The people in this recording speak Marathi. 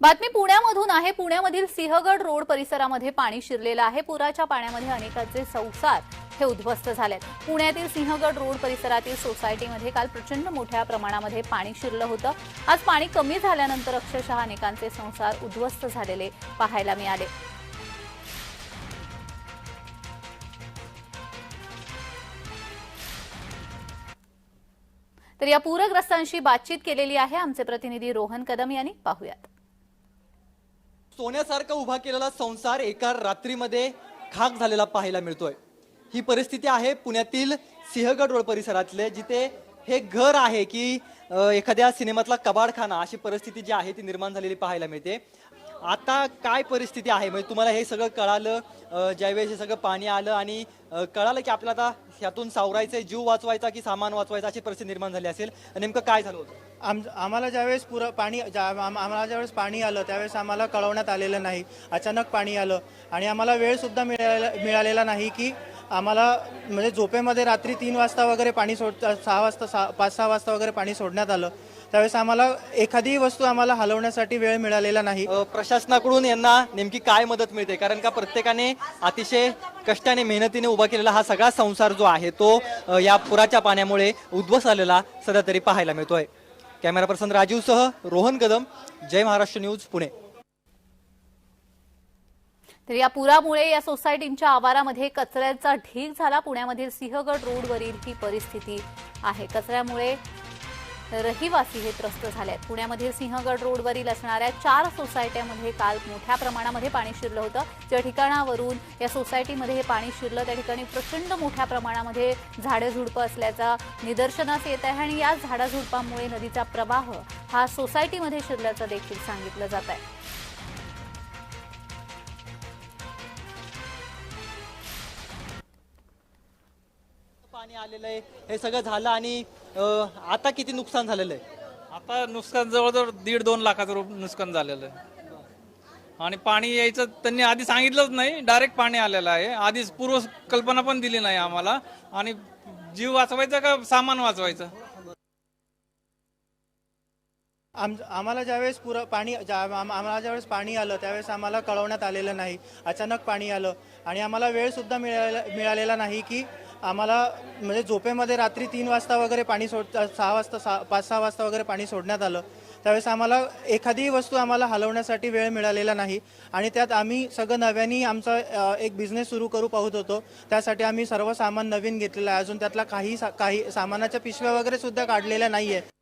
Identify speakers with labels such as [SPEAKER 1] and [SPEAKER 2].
[SPEAKER 1] बातमी पुण्यामधून आहे. पुण्यामधील सिंहगड रोड परिसरामध्ये पाणी शिरलेलं आहे. पुराच्या पाण्यामध्ये अनेकांचे संसार हे उद्ध्वस्त झालेत. पुण्यातील सिंहगड रोड परिसरातील सोसायटीमध्ये काल प्रचंड मोठ्या प्रमाणामध्ये पाणी शिरलं होतं. आज पाणी कमी झाल्यानंतर अक्षरशः अनेकांचे संसार उद्ध्वस्त झालेले पाहायला मिळाले. तर या पूरग्रस्तांशी बातचीत केलेली आहे. आमचे प्रतिनिधी रोहन कदम यांनी. पाहूयात.
[SPEAKER 2] सोन्यासारखा उभा केलेला संसार एका रात्रीमध्ये खाक झालेला पाहायला मिळतोय. ही परिस्थिती आहे पुण्यातील सिंहगड रोड परिसरातले जिथे हे घर आहे की एखाद्या सिनेमातला कबाडखाना अशी परिस्थिती जी आहे ती निर्माण झालेली पाहायला मिळते. आता काय परिस्थिती आहे? म्हणजे तुम्हाला हे सगळं कळालं ज्यावेळेस हे सगळं पाणी आलं आणि कळालं की आपल्याला आता ह्यातून सावरायचं जीव वाचवायचा की सामान वाचवायचा अशी परिस्थिती निर्माण झाली असेल. नेमकं काय झालं होतं?
[SPEAKER 3] आम आम्हाला ज्यावेळेस पुरं पाणी ज्या- आम्हाला ज्यावेळेस पाणी आलं त्यावेळेस आम्हाला कळवण्यात आलेलं नाही. अचानक पाणी आलं. आणि आम्हाला वेळसुद्धा मिळालेला मिळालेला नाही की आम्हाला म्हणजे झोपेमध्ये रात्री तीन वाजता वगैरे पाणी सोड सहा वाजता सहा पाच सहा वाजता वगैरे पाणी सोडण्यात आलं. त्यावेळेस आम्हाला एखादी वस्तू आम्हाला हलवण्यासाठी वेळ मिळालेला नाही.
[SPEAKER 2] अ, प्रशासनाकडून यांना नेमकी काय मदत मिळते? कारण का प्रत्येकाने अतिशय कष्टाने मेहनतीने उभा केलेला हा सगळा संसार जो आहे तो अ, या पुराच्या पाण्यामुळे उद्ध्वस्त झालेला सध्या तरी पाहायला मिळतोय. कॅमेरा पर्सन राजीवसह रोहन कदम जय महाराष्ट्र न्यूज पुणे.
[SPEAKER 1] तर या पुरामुळे या सोसायटींच्या आवारामध्ये कचऱ्याचा ढीग झाला. पुण्यामधील सिंहगड रोडवरील ही परिस्थिती आहे. कचऱ्यामुळे रहिवासी हे त्रस्त झाले आहेत पुण्यामधील सिंहगड रोडवरील असणाऱ्या चार सोसायट्यामध्ये काल मोठ्या प्रमाणामध्ये पाणी शिरलं होतं. ज्या ठिकाणावरून या सोसायटीमध्ये हे पाणी शिरलं त्या ठिकाणी प्रचंड मोठ्या प्रमाणामध्ये झाडं झुडपं असल्याचा निदर्शनास येत आहे आणि या झाडाझुडपांमुळे नदीचा प्रवाह हा सोसायटीमध्ये शिरल्याचं देखील सांगितलं जात आहे.
[SPEAKER 2] पाणी आलेलं आहे हे सगळं झालं आणि आता किती नुकसान झालेलं आहे?
[SPEAKER 4] आता नुकसान जवळजवळ दीड दोन लाखाचं रुप नुकसान झालेलं आहे. आणि पाणी यायचं त्यांनी आधी सांगितलंच नाही डायरेक्ट पाणी आलेलं आहे. आधीच पूर्व कल्पना पण दिली नाही आम्हाला. आणि जीव वाचवायचा का सामान वाचवायचं?
[SPEAKER 3] आम आम्हाला ज्यावेळेस पुरं पाणी ज्या आम- आम्हाला ज्यावेळेस पाणी आलं त्यावेळेस आम्हाला कळवण्यात आलेलं नाही. अचानक पाणी आलं. आणि आम्हाला वेळसुद्धा मिळालेला मिळालेला नाही की आम्हाला म्हणजे झोपेमध्ये रात्री तीन वाजता वगैरे पाणी सोड सहा वाजता सहा पाच सहा वाजता वगैरे पाणी सोडण्यात आलं. त्यावेळेस आम्हाला एखादी वस्तू आम्हाला हलवण्यासाठी वेळ मिळालेला नाही. आणि त्यात आम्ही सगळं नव्याने आमचा एक बिझनेस सुरू करू पाहत होतो. त्यासाठी आम्ही सर्व सामान नवीन घेतलेलं आहे. अजून त्यातला काही सा- काही सामानाच्या पिशव्या वगैरे सुद्धा काढलेल्या नाही आहे